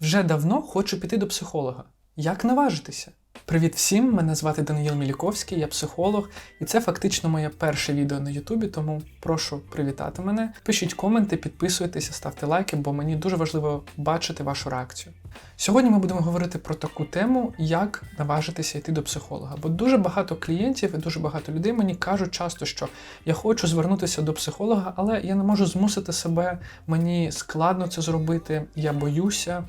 Вже давно хочу піти до психолога. Як наважитися? Привіт всім! Мене звати Даниїл Міліковський, я психолог, і це фактично моє перше відео на Ютубі, тому прошу привітати мене. Пишіть коменти, підписуйтеся, ставте лайки, бо мені дуже важливо бачити вашу реакцію. Сьогодні ми будемо говорити про таку тему, як наважитися йти до психолога. Бо дуже багато клієнтів і дуже багато людей мені кажуть часто, що я хочу звернутися до психолога, але я не можу змусити себе, мені складно це зробити, я боюся.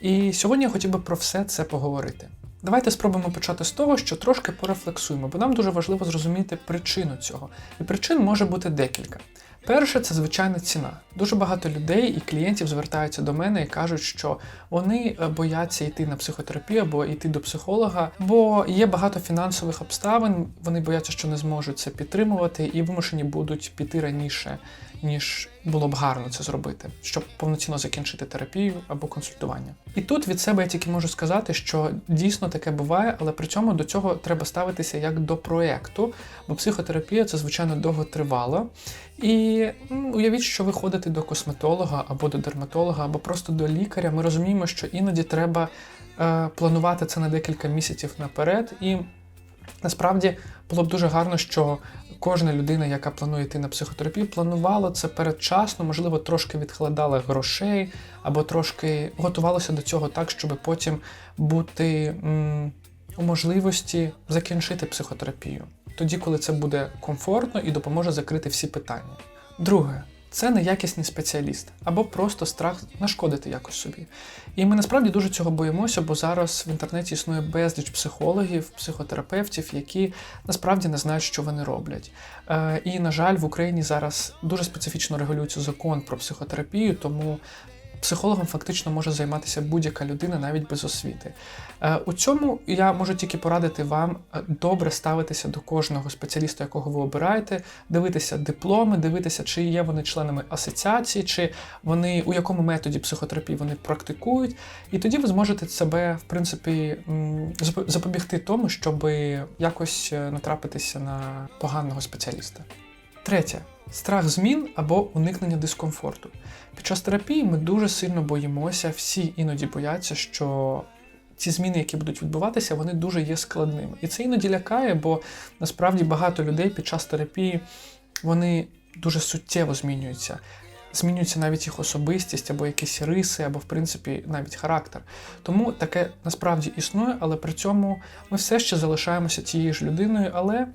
І сьогодні я хотів би про все це поговорити. Давайте спробуємо почати з того, що трошки порефлексуємо, бо нам дуже важливо зрозуміти причину цього. І причин може бути декілька. Перше, це звичайна ціна. Дуже багато людей і клієнтів звертаються до мене і кажуть, що вони е, бояться йти на психотерапію або йти до психолога, бо є багато фінансових обставин. Вони бояться, що не зможуть це підтримувати, і вимушені будуть піти раніше, ніж було б гарно це зробити, щоб повноцінно закінчити терапію або консультування. І тут від себе я тільки можу сказати, що дійсно таке буває, але при цьому до цього треба ставитися як до проекту, бо психотерапія це звичайно довготривало. І уявіть, що ви ходите до косметолога або до дерматолога, або просто до лікаря. Ми розуміємо, що іноді треба е, планувати це на декілька місяців наперед. І насправді було б дуже гарно, що кожна людина, яка планує йти на психотерапію, планувала це передчасно, можливо, трошки відкладала грошей, або трошки готувалася до цього так, щоб потім бути м, у можливості закінчити психотерапію. Тоді, коли це буде комфортно і допоможе закрити всі питання. Друге, це неякісний спеціаліст або просто страх нашкодити якось собі. І ми насправді дуже цього боїмося, бо зараз в інтернеті існує безліч психологів, психотерапевтів, які насправді не знають, що вони роблять. Е, і, на жаль, в Україні зараз дуже специфічно регулюється закон про психотерапію, тому психологом фактично може займатися будь-яка людина навіть без освіти. Е, У цьому я можу тільки порадити вам е, добре ставитися до кожного спеціаліста, якого ви обираєте, дивитися дипломи, дивитися, чи є вони членами асоціації, чи вони у якому методі психотерапії вони практикують. І тоді ви зможете себе, в принципі, запобігти тому, щоб якось е, натрапитися на поганого спеціаліста. Третє страх змін або уникнення дискомфорту. Під час терапії ми дуже сильно боїмося, всі іноді бояться, що ці зміни, які будуть відбуватися, вони дуже є складними. І це іноді лякає, бо насправді багато людей під час терапії вони дуже суттєво змінюються. Змінюється навіть їх особистість, або якісь риси, або, в принципі, навіть характер. Тому таке насправді існує, але при цьому ми все ще залишаємося тією ж людиною, але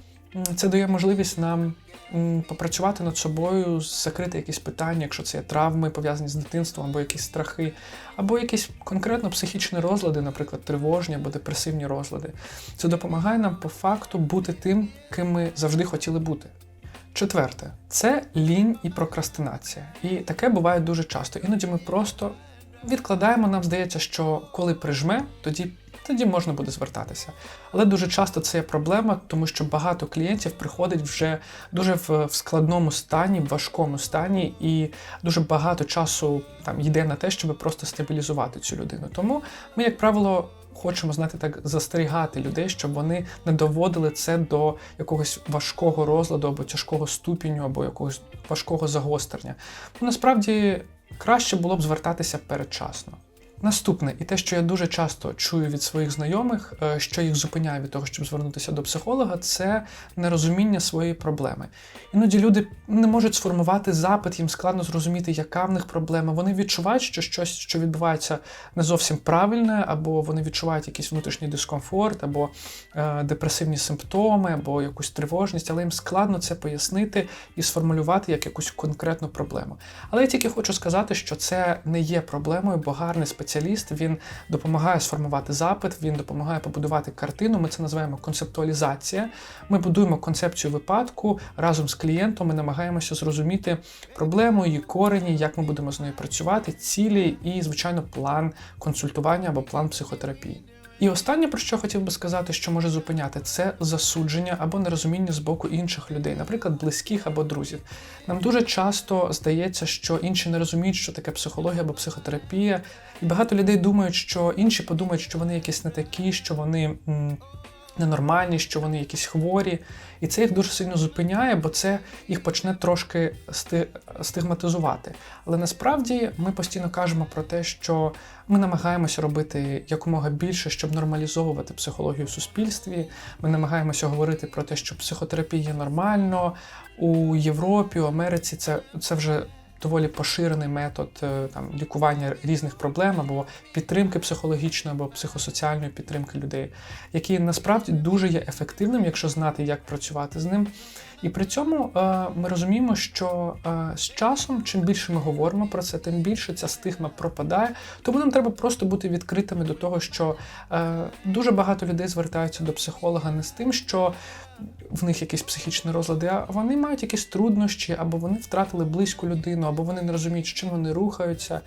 це дає можливість нам попрацювати над собою, закрити якісь питання, якщо це є травми, пов'язані з дитинством, або якісь страхи, або якісь конкретно психічні розлади, наприклад, тривожні або депресивні розлади. Це допомагає нам по факту бути тим, ким ми завжди хотіли бути. Четверте, це лінь і прокрастинація. І таке буває дуже часто. Іноді ми просто відкладаємо, нам здається, що коли прижме, тоді, тоді можна буде звертатися. Але дуже часто це є проблема, тому що багато клієнтів приходить вже дуже в, складному стані, в важкому стані, і дуже багато часу там йде на те, щоб просто стабілізувати цю людину. Тому ми, як правило, хочемо знати так застерігати людей, щоб вони не доводили це до якогось важкого розладу або тяжкого ступеню, або якогось важкого загострення. Ну, насправді краще було б звертатися передчасно. Наступне, і те, що я дуже часто чую від своїх знайомих, е, що їх зупиняє від того, щоб звернутися до психолога, це нерозуміння своєї проблеми. Іноді люди не можуть сформувати запит, їм складно зрозуміти, яка в них проблема. Вони відчувають, що щось, що відбувається, не зовсім правильне, або вони відчувають якийсь внутрішній дискомфорт, або е, депресивні симптоми, або якусь тривожність, але їм складно це пояснити і сформулювати як якусь конкретну проблему. Але я тільки хочу сказати, що це не є проблемою, бо гарний спеціаліст він допомагає сформувати запит, він допомагає побудувати картину. Ми це називаємо концептуалізація. Ми будуємо концепцію випадку разом з клієнтом. Ми намагаємося зрозуміти проблему, її корені, як ми будемо з нею працювати, цілі і, звичайно, план консультування або план психотерапії. І останнє, про що хотів би сказати, що може зупиняти, це засудження або нерозуміння з боку інших людей, наприклад, близьких або друзів. Нам дуже часто здається, що інші не розуміють, що таке психологія або психотерапія, і багато людей думають, що інші подумають, що вони якісь не такі, що вони. м, ненормальні, що вони якісь хворі. І це їх дуже сильно зупиняє, бо це їх почне трошки сти- стигматизувати. Але насправді ми постійно кажемо про те, що ми намагаємося робити якомога більше, щоб нормалізовувати психологію в суспільстві. Ми намагаємося говорити про те, що психотерапія нормально у Європі, у Америці. Це, це вже доволі поширений метод е, там лікування різних проблем або підтримки психологічної або психосоціальної підтримки людей, який насправді дуже є ефективним, якщо знати, як працювати з ним. І при цьому е, ми розуміємо, що е, з часом, чим більше ми говоримо про це, тим більше ця стигма пропадає. Тому нам треба просто бути відкритими до того, що дуже багато людей звертаються до психолога не з тим, що в них якісь психічні розлади, а вони мають якісь труднощі, або вони втратили близьку людину, або вони не розуміють, з чим вони рухаються.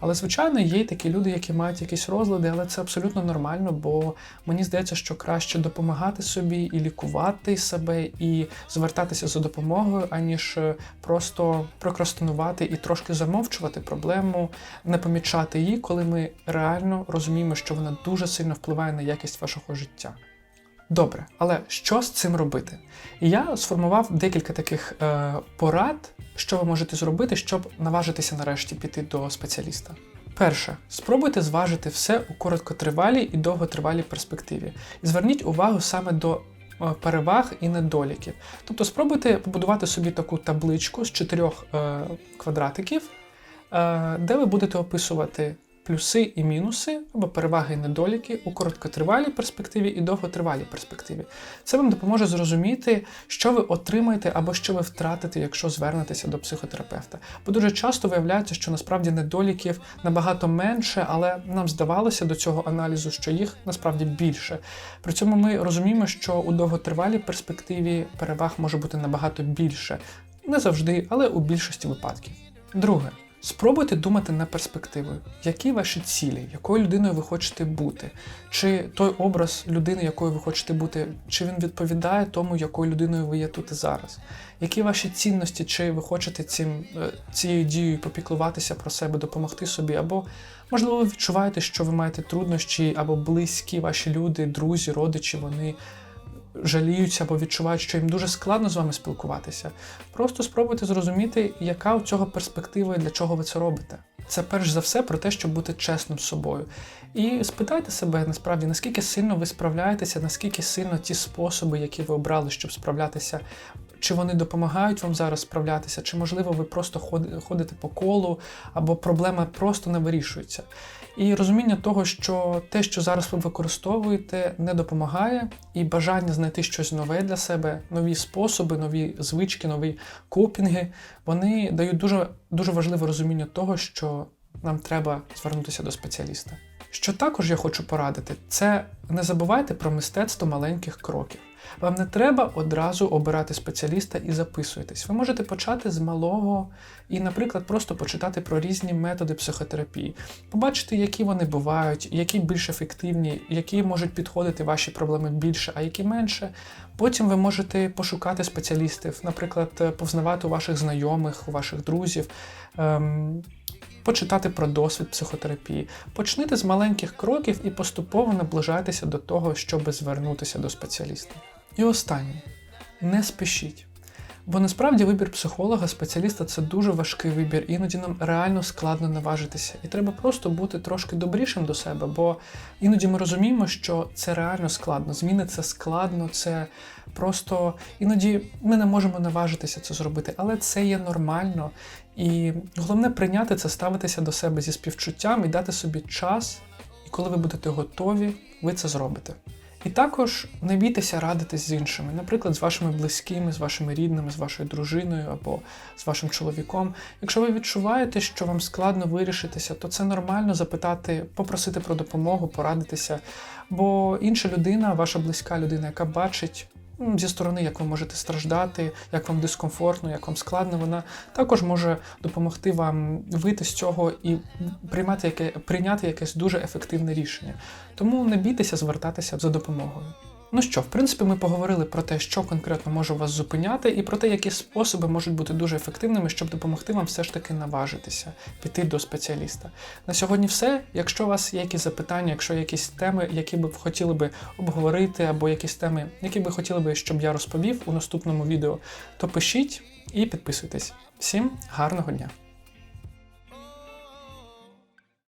Але, звичайно, є й такі люди, які мають якісь розлади, але це абсолютно нормально, бо мені здається, що краще допомагати собі і лікувати себе, і звертатися за допомогою, аніж е, просто прокрастинувати і трошки замовчувати проблему, не помічати її, коли ми реально розуміємо, що вона дуже сильно впливає на якість вашого життя. Добре, але що з цим робити? І я сформував декілька таких е, порад, що ви можете зробити, щоб наважитися нарешті піти до спеціаліста. Перше, спробуйте зважити все у короткотривалій і довготривалій перспективі. І зверніть увагу саме до е, переваг і недоліків. Тобто спробуйте побудувати собі таку табличку з чотирьох е, квадратиків, е, де ви будете описувати плюси і мінуси або переваги і недоліки у короткотривалій перспективі і довготривалій перспективі. Це вам допоможе зрозуміти, що ви отримаєте або що ви втратите, якщо звернетеся до психотерапевта. Бо дуже часто виявляється, що насправді недоліків набагато менше, але нам здавалося до цього аналізу, що їх насправді більше. При цьому ми розуміємо, що у довготривалій перспективі переваг може бути набагато більше. Не завжди, але у більшості випадків. Друге. Спробуйте думати на перспективу, які ваші цілі, якою людиною ви хочете бути, чи той образ людини, якою ви хочете бути, чи він відповідає тому, якою людиною ви є тут і зараз. Які ваші цінності, чи ви хочете цим, е, цією дією попіклуватися про себе, допомогти собі, або, можливо, ви відчуваєте, що ви маєте труднощі, або близькі ваші люди, друзі, родичі, вони жаліються або відчувають, що їм дуже складно з вами спілкуватися. Просто спробуйте зрозуміти, яка у цього перспектива і для чого ви це робите. Це перш за все про те, щоб бути чесним з собою. І спитайте себе насправді, наскільки сильно ви справляєтеся, наскільки сильно ті способи, які ви обрали, щоб справлятися, чи вони допомагають вам зараз справлятися, чи можливо ви просто ходите по колу, або проблема просто не вирішується. І розуміння того, що те, що зараз ви використовуєте, не допомагає, і бажання знайти щось нове для себе, нові способи, нові звички, нові копінги, вони дають дуже, дуже важливе розуміння того, що нам треба звернутися до спеціаліста. Що також я хочу порадити, це не забувайте про мистецтво маленьких кроків. Вам не треба одразу обирати спеціаліста і записуєтесь. Ви можете почати з малого і, наприклад, просто почитати про різні методи психотерапії, побачити, які вони бувають, які більш ефективні, які можуть підходити ваші проблеми більше, а які менше. Потім ви можете пошукати спеціалістів, наприклад, повзнавати у ваших знайомих, у ваших друзів. Ем, почитати про досвід психотерапії. Почнете з маленьких кроків і поступово наближайтеся до того, щоб звернутися до спеціаліста. І останнє не спішіть. Бо насправді вибір психолога, спеціаліста це дуже важкий вибір, іноді нам реально складно наважитися. І треба просто бути трошки добрішим до себе, бо іноді ми розуміємо, що це реально складно. Зміни це складно, це просто іноді ми не можемо наважитися це зробити, але це є нормально. І головне прийняти це, ставитися до себе зі співчуттям і дати собі час, і коли ви будете готові, ви це зробите. І також не бійтеся радитись з іншими, наприклад, з вашими близькими, з вашими рідними, з вашою дружиною або з вашим чоловіком. Якщо ви відчуваєте, що вам складно вирішитися, то це нормально запитати, попросити про допомогу, порадитися. Бо інша людина, ваша близька людина, яка бачить зі сторони, як ви можете страждати, як вам дискомфортно, як вам складно, вона також може допомогти вам вийти з цього і приймати яке, прийняти якесь дуже ефективне рішення. Тому не бійтеся звертатися за допомогою. Ну що, в принципі, ми поговорили про те, що конкретно може вас зупиняти, і про те, які способи можуть бути дуже ефективними, щоб допомогти вам все ж таки наважитися, піти до спеціаліста. На сьогодні все. Якщо у вас є якісь запитання, якщо є якісь теми, які би хотіли би обговорити, або якісь теми, які би хотіли би, щоб я розповів у наступному відео, то пишіть і підписуйтесь. Всім гарного дня!